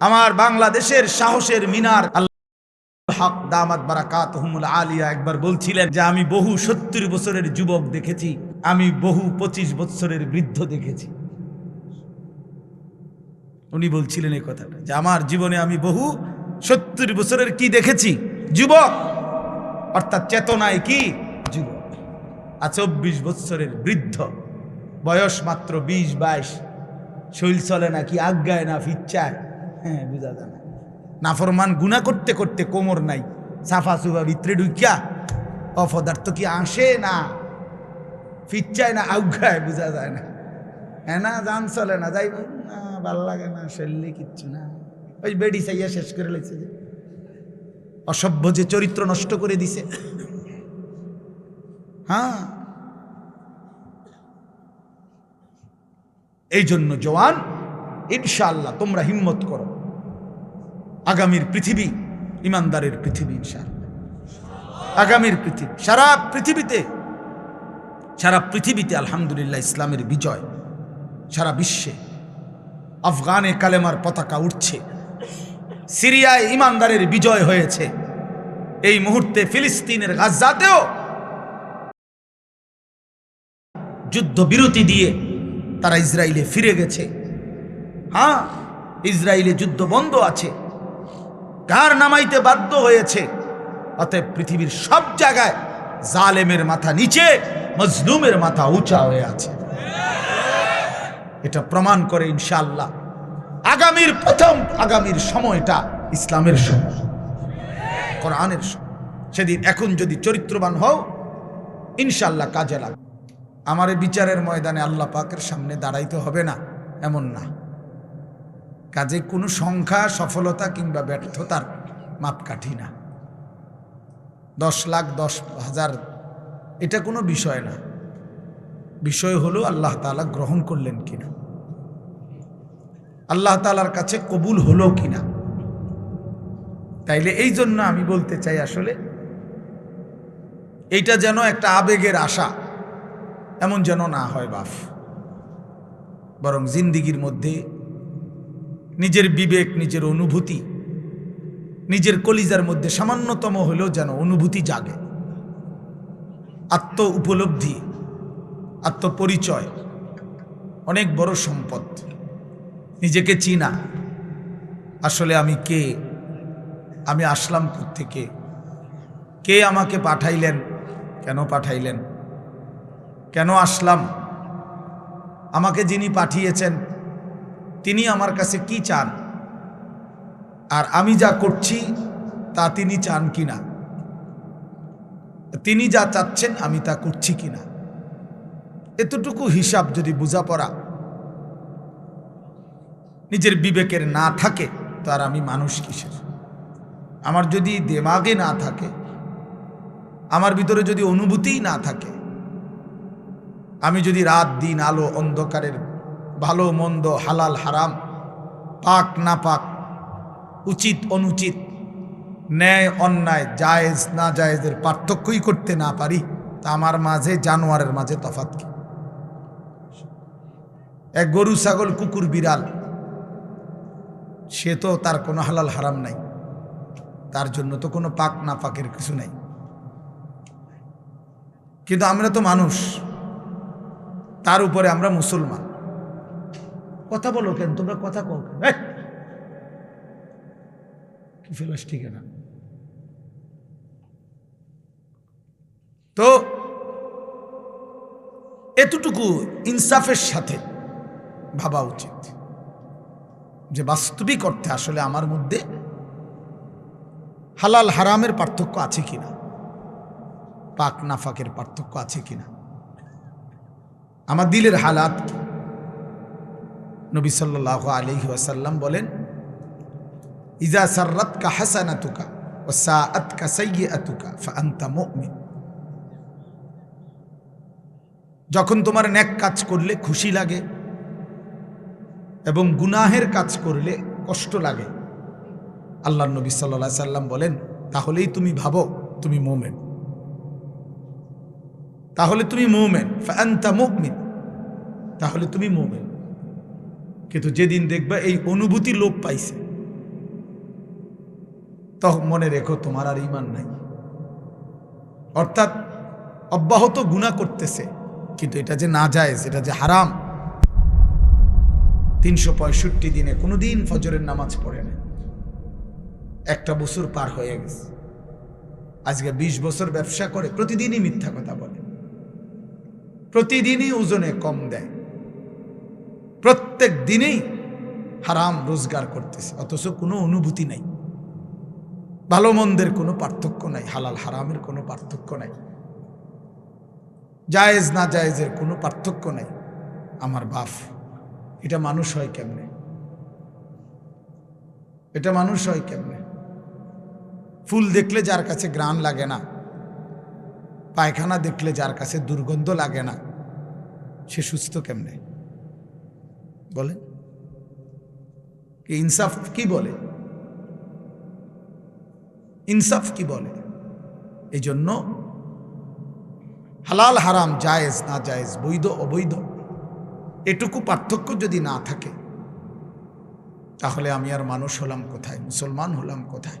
আমার বাংলাদেশের সাহসের মিনার হক, দামাত বারাকাত আলিয়া একবার বলছিলেন যে আমি বহু সত্তর বছরের যুবক দেখেছি, আমি বহু পঁচিশ বছরের বৃদ্ধ দেখেছি। উনি বলছিলেন এই কথাটা যে আমার জীবনে আমি বহু সত্তর বছরের কি দেখেছি? যুবক, অর্থাৎ চেতনায় কি? যুবক। আর চব্বিশ বছরের বৃদ্ধ, বয়স মাত্র বিশ বাইশ, শৈল চলে না কি আজ্ঞায় না ফিচ্ছায়? হ্যাঁ বুঝা যায়। না নাফরমান গুণা করতে করতে কোমর নাই, সাফা সুফা ভিতরে ঢুকিয়া অপদার্থ কি আসে না? ফিচ্ছায় না আজ্ঞায় বোঝা যায় না। হ্যাঁ না জান চলে না, যাই না, ভালো লাগে না, শরীরে কিচ্ছু না। ওই বেডি চাইয়া শেষ করে লেছে যে। অসভ্য যে চরিত্র নষ্ট করে দিছে। হ্যাঁ। এই জন্য জওয়ান ইনশাআল্লাহ, তোমরা হিম্মত করো। আগামীর পৃথিবী ইমানদারের পৃথিবী ইনশাআল্লাহ। আগামীর পৃথিবী, সারা পৃথিবীতে সারা পৃথিবীতে আলহামদুলিল্লাহ ইসলামের বিজয়, সারা বিশ্বে আফগানে কালেমার পতাকা উঠছে। সিরিয়ায় ইমানদারের বিজয় হয়েছে। এই মুহূর্তে ফিলিস্তিনের গাজাতেও যুদ্ধ বিরতি দিয়ে তারা ইসরায়েলে ফিরে গেছে। হ্যাঁ ইসরায়েলে যুদ্ধ বন্ধ আছে। কার নামাইতে বাধ্য হয়েছে? অতএব পৃথিবীর সব জায়গায় জালেমের মাথা নিচে, মজলুমের মাথা উঁচা হয়ে আছে। এটা প্রমাণ করে ইনশাল্লাহ আগামীর প্রথম, আগামীর সময়টা ইসলামের সময়, কোরআনের সময়। সেদিন এখন যদি চরিত্রবান হও ইনশাল্লাহ কাজে লাগবে। আমার বিচারের ময়দানে আল্লাহ পাকের সামনে দাঁড়াইতে হবে না, এমন না। কাজে কোনো সংখ্যা, সফলতা কিংবা ব্যর্থতার মাপকাঠি না। দশ লাখ, দশ হাজার, এটা কোনো বিষয় না। বিষয় হলো আল্লাহ তালা গ্রহণ করলেন কিনা। আল্লাহ তালার কাছে কবুল হলো কিনা। তাইলে এই জন্য আমি বলতে চাই আসলে, এইটা যেন একটা আবেগের আশা, এমন যেন না হয় বাফ। বরং জিন্দিগির মধ্যে নিজের বিবেক, নিজের অনুভূতি, নিজের কলিজার মধ্যে সামান্যতম হলেও যেন অনুভূতি জাগে। আত্ম উপলব্ধি আত্মপরিচয় অনেক বড় সম্পদ। নিজেকে চিনা, আসলে আমি কে? আমি আসলাম থেকে কে আমাকে পাঠাইলেন? কেন পাঠাইলেন? কেন আসলাম? আমাকে যিনি পাঠিয়েছেন তিনি আমার কাছে কি চান? আর আমি যা করছি, তা তিনি চান কিনা? তিনি যা চাচ্ছেন, আমি তা করছি কিনা? এতটুকু হিসাব যদি বোঝাপড়া নিজের বিবেকের না থাকে, তো আর আমি মানুষ কিসের? আমার যদি দেমাগে না থাকে, আমার ভিতরে যদি অনুভূতিই না থাকে, আমি যদি রাত, দিন, আলো, অন্ধকারের ভালো, মন্দ, হালাল, হারাম, পাক না পাক উচিত, অনুচিত, ন্যায়, অন্যায়, জায়েজ, না জায়েজের পার্থক্যই করতে না পারি, তা আমার মাঝে, জানোয়ারের মাঝে তফাত কি? এক গরু, ছাগল, কুকুর, বিড়াল, সে তো তার কোনো হালাল, হারাম নাই। তার জন্য তো কোনো পাক না পাকের কিছু নাই। কিন্তু আমরা তো মানুষ, তার উপরে আমরা মুসলমান। কথা বলো কেন? তোমরা কথা কও কেন! কি ফেলাস ঠিক না। তো, এতটুকু ইনসাফের সাথে ভাবা উচিত যে বাস্তবিক অর্থে আসলে আমার মধ্যে হালাল হারামের পার্থক্য আছে কিনা? পাক নাফাকের পার্থক্য আছে কিনা? আমার দিলের হালাত কি? নবী সাল্লাহ আলহি ওয়াসাল্লাম বলেন, ইজা সার্রাত কা হাসানাতুকা ও সাআত কা সাইয়্যাতুকা ফাআনতা মুমিন। যখন তোমার নেক কাজ করলে খুশি লাগে এবং গুনাহের কাজ করলে কষ্ট লাগে, আল্লাহ নবী সাল্লা সাল্লাম বলেন, তাহলেই তুমি ভাবো তুমি মোমেন। তাহলে তুমি মোমেন। ফান্তা মুমিন। তাহলে তুমি মোমেন। কিন্তু যেদিন দেখবা এই অনুভূতি লোপ পাইছে, তখন মনে রেখো তোমার আর ইমান নাই। অর্থাৎ অব্যাহত গুণা করতেছে, কিন্তু এটা যে না যায় এটা যে হারাম। তিনশো পঁয়ষট্টি দিনে কোনোদিন ফজরের নামাজ পড়ে না একটা বছর পার হয়ে গেছে। আজকে ২০ বছর ব্যবসা করে, প্রতিদিনই মিথ্যা কথা বলে। প্রতিদিনই ওজনে কম দেয়। প্রত্যেক দিনেই হারাম রোজগার করতেছে, অথচ কোনো অনুভূতি নাই। ভালো মন্দের কোনো পার্থক্য নাই, হালাল হারামের কোনো পার্থক্য নাই। জায়েজ না জায়েজের কোনো পার্থক্য নাই। আমার বাপ, এটা মানুষ হয় কেমনে? এটা মানুষ হয় কেমনে? ফুল দেখলে যার কাছে গ্রান লাগে না, পায়খানা দেখলে যার কাছে দুর্গন্ধ লাগে না, সে সুস্থ কেমনে? বলে? ইনসাফ কি বলে? ইনসাফ কি বলে? এই জন্য হালাল, হারাম, জায়েজ, না জায়েজ, বৈধ, অবৈধ, এটুকু পার্থক্য যদি না থাকে, তাহলে আমি আর মানুষ হলাম কোথায়? মুসলমান হলাম কোথায়?